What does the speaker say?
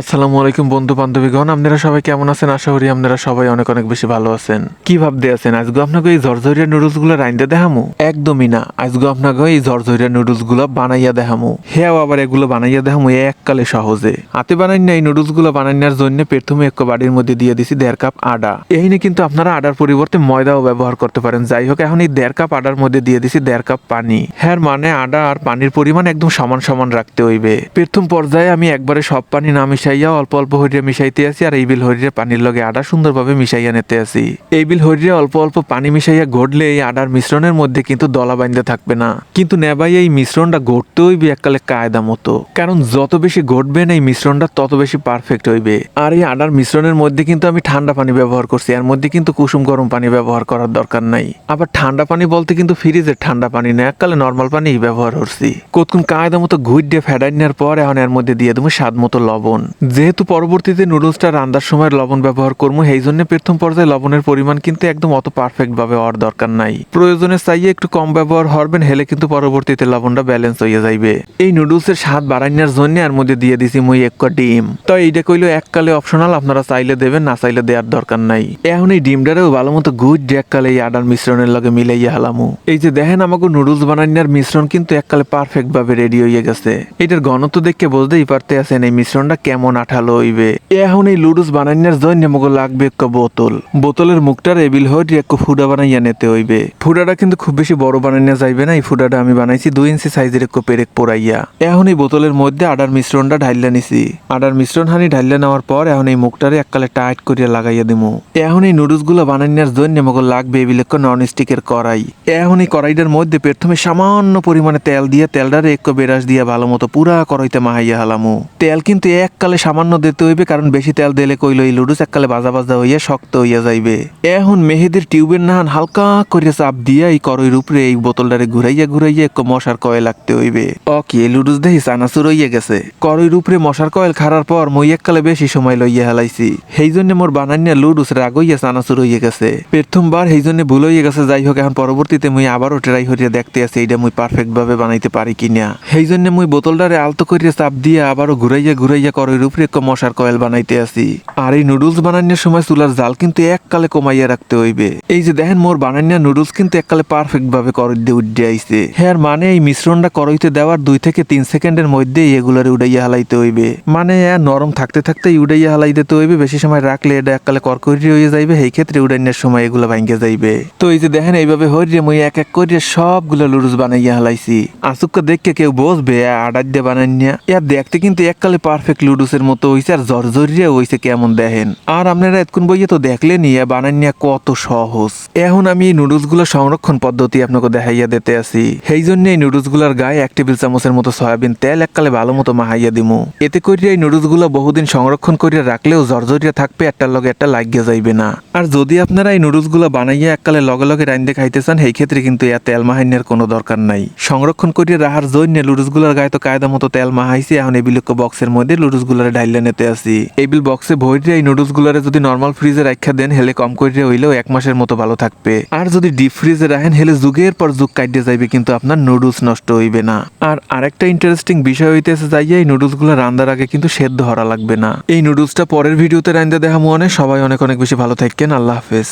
আসসালামু আলাইকুম, বন্ধু বান্ধবীগণ। আপনারা সবাই কেমন আছেন? আশা করি আপনারা সবাই অনেক অনেক বেশি ভালো আছেন। কি ভাবতে আছেন? আজকে আপনাকে এই ঝরঝরিয়া নুডলসগুলো রাইন্দা দেখামু? একদমই না। আজকে আপনাকে এই ঝরঝরিয়া নুডলসগুলো বানাইয়া দেখামু। হেও আবার এগুলো বানাইয়া দেখামু এককালে সহজে। হাতে বানাই না এই নুডলসগুলো বানাইনার জন্য প্রথমে এক বাড়ির মধ্যে দিয়ে দিছি দেড় কাপ আডা এই নিয়ে কিন্তু আপনারা আডার পরিবর্তে ময়দাও ব্যবহার করতে পারেন। যাই হোক, এখন এই দেড় কাপ আডার মধ্যে দিয়ে দিছি দেড় কাপ পানি। হ্যাঁ মানে আডা আর পানির পরিমাণ একদম সমান সমান রাখতে হইবে। প্রথম পর্যায়ে আমি একবারে সব পানি না মিশাইয়া অল্প অল্প হরিয়া মিশাইতে আছি আর এই বিল হরিয়া পানির লগে আডা সুন্দরভাবে মিশাইয়া নিতে আছি। এই বিল হরিয়া অল্প অল্প পানি মিশাইয়া ঘটলে এই আডার মিশ্রণের মধ্যে কিন্তু দলা বাইন্দে থাকবে না। কিন্তু নেবাই এই মিশ্রণটা ঘটতে হইবে এককালে কায়দা মতো। কারণ যত বেশি ঘটবেন এই মিশ্রণটা তত বেশি পারফেক্ট হইবে। আর এই আডার মিশ্রণের মধ্যে কিন্তু আমি ঠান্ডা পানি ব্যবহার করছি। এর মধ্যে কিন্তু কুসুম গরম পানি ব্যবহার করার দরকার নাই। আবার ঠান্ডা পানি বলতে কিন্তু ফ্রিজের ঠান্ডা পানি না, এককালে নর্মাল পানি ব্যবহার করছি। কতক্ষণ কায়দা মতো ঘুর দিয়ে নেওয়ার পর এখন এর মধ্যে দিয়ে দেবো স্বাদ মতো লবণ। যেহেতু পরবর্তীতে নুডলসটা রান্নার সময় লবণ ব্যবহার করব সেই জন্য প্রথম পর্যায়ে লবণের পরিমাণ কিন্তু একদম অত পারফেক্ট ভাবে হওয়ার দরকার নাই। প্রয়োজনে চাইয়ে একটু কম ব্যবহার হরবেন, হেলে কিন্তু পরবর্তীতে লবণটা ব্যালেন্স হয়ে যাইবে। এই নুডলসের স্বাদ বাড়াইনার জন্য এর মধ্যে দিয়ে দিছি মুই এক ডিম। তো এইটা কইলো এককালে অপশনাল আপনারা চাইলে দেবেন, না চাইলে দেওয়ার দরকার নাই। এখন এই ডিমটারেও ভালো মতো গুড এককালে এই আডার মিশ্রণের লগে মিলাইয়া হালামু। এই যে দেখেন আমাকে নুডলস বানাইনার মিশ্রণ কিন্তু এককালে পারফেক্ট ভাবে রেডি হয়ে গেছে। এটার ঘনত্ব দেখে বুঝতেই পারতে আছেন, এই মিশ্রণটা কেমন আঠালো হইবে এখন এই লুডুস বানাইনার জন্য আমাকে লাগবে এক বোতল। বোতলের মুখটার এবিল হইট এক ফুডা বানাইয়া নিতে হইবে। ফুডাটা কিন্তু খুব বেশি বড় বানাইনা যাইবে না, এই ফুডাটা আমি বানাইছি দুই ইঞ্চি সাইজের এক পেরেক পোড়াইয়া। এখন এই বোতলের মধ্যে আডার মিশ্রণটা ঢাইলা নিছি। আডার মিশ্রণ হানি ঢাইলা নেওয়ার পর এখন এই মুখটারে এককালে টাইট করিয়া লাগাইয়া দিমু। এখন এই নুডলসগুলো বানাইনার জন্য আমাকে লাগবে এবিল নন স্টিকের কড়াই। এখন এই কড়াইটার মধ্যে প্রথমে সামান্য পরিমাণে তেল দিয়ে তেলটারে এক বেরাস দিয়ে ভালো মতো পুরা কড়াইতে মাহাইয়া হালামু। তেল কিন্তু এককালে সামান্য দিতে হইবে, কারণ বেশি তেল দিলে কইলো এই লুডুস এককালে বাজা বাজা হইয়া শক্ত হইয়া যাইবে। এখন মেহেদির টিউবের নাহান হালকা করিয়া চাপ দিয়া এই করইর উপরে এই বোতলটারে ঘুরাইয়া ঘুরাইয়া এক মশার কয়েল লাগতে হইবে। ও কি এই লুডুস দেখি চানাচুর হইয়া গেছে। করইর উপরে মশার কয়েল খাড়ার পর মই এককালে বেশি সময় লইয়া হেলাইছি। সেই জন্য মোর বানানিয়া লুডুস রাগ হইয়া চানাচুর হইয়া গেছে। প্রথমবার সেই জন্য ভুল হইয়া গেছে যাই হোক এখন পরবর্তীতে মুই আবারও ট্রাই হইয়া দেখতে আছি, এইটা মুই পারফেক্ট ভাবে বানাইতে পারি কিনা। সেই জন্য মুই বোতলটারে আলতো করিয়া চাপ দিয়ে আবারও ঘুরাইয়া ঘুরাইয়া করইর উপরে এক মশার কয়েল বানাইতে আছি। আর এই নুডলস বানানোর সময় চুলার জাল কিন্তু এককালে কমাইয়া রাখতে হইবে। এই যে দেখেন, মোর বানানিয়া নুডলস কিন্তু এককালে পারফেক্ট ভাবে করই দিয়ে উঠে আইছে। হ্যাঁ মানে এই মিশ্রণটা করইতে দেওয়ার দুই থেকে তিন সেকেন্ডের মধ্যেই এগুলারে উড়াইয়া হালাইতে হইবে। মানে নরম থাকতে থাকতেই উড়াইয়া হালাই দিতে হইবে, বেশি সময় রাখলে এটা এককালে করকরি হয়ে যাইবে, সেই ক্ষেত্রে উড়াইনের সময় এগুলো ভাঙ্গে যাইবে। তো এই যে দেখেন, এইভাবে হইরে মুই এক এক করিয়া সবগুলো লুডুস বানাইয়া হালাইছি। আসুক্কা দেখকে কেউ বসবে আডার দিয়ে বানাইনিয়া। ইয়া দেখতে কিন্তু এককালে পারফেক্ট লুডুসের মতো হইছে আর জর্জরিয়া হইছে কেমন দেখেন। আর আপনারা এতক্ষণ বইয়ে তো দেখলেন ইয়া বানাইনিয়া কত সহজ। এখন আমি এই নুডলসগুলো সংরক্ষণ পদ্ধতি আপনাকে দেখাইয়া দিতে আছি। সেই জন্য এই নুডলসগুলার গায়ে এক টেবিল চামচের মতো সয়াবিন তেল এককালে ভালো মতো মাহাইয়া দিমু। এতে করিয়া এই নুডলসগুলো বহুদিন সংরক্ষণ করিয়া রাখলেও জর্জরিয়া থাকবে, একটার লগে একটা লাগিয়ে যাইবে না। আর যদি আপনারা এই নুডলসগুলো বানাইয়া এককালে লগে লগে রাইন্দে খাইতে চান, সেই ক্ষেত্রে কিন্তু ইয়া তেল মাহাইনের কোনো দরকার নাই। সংরক্ষণ করিয়া রাখার জন্য লুডুসগুলার গায়ে তো কায়দা মতো তেল মাহাইছে এখন এই বিলক্ষ বক্সের মধ্যে লুডুস গুলারে ঢাইলে নিতে আসি। এই বিল বক্সে ভরিয়ে এই নুডলস গুলারে যদি নর্মাল ফ্রিজে রাখা দেন, হেলে কম করিয়া হইলেও এক মাসের মতো ভালো থাকবে। আর যদি ডিপ ফ্রিজে রাখেন, হেলে যুগের পর যুগ কাটিয়ে যাইবে, কিন্তু আপনার নুডলস নষ্ট হইবে না। আর আরেকটা ইন্টারেস্টিং বিষয় হইতেছে যাই, এই নুডলসগুলো রান্নার আগে কিন্তু সেদ্ধ হরা লাগবে না। এই নুডলসটা পরের ভিডিওতে রান্দা দেখা মনে সবাই অনেক অনেক বেশি ভালো থাকেন আল্লাহ হাফেজ।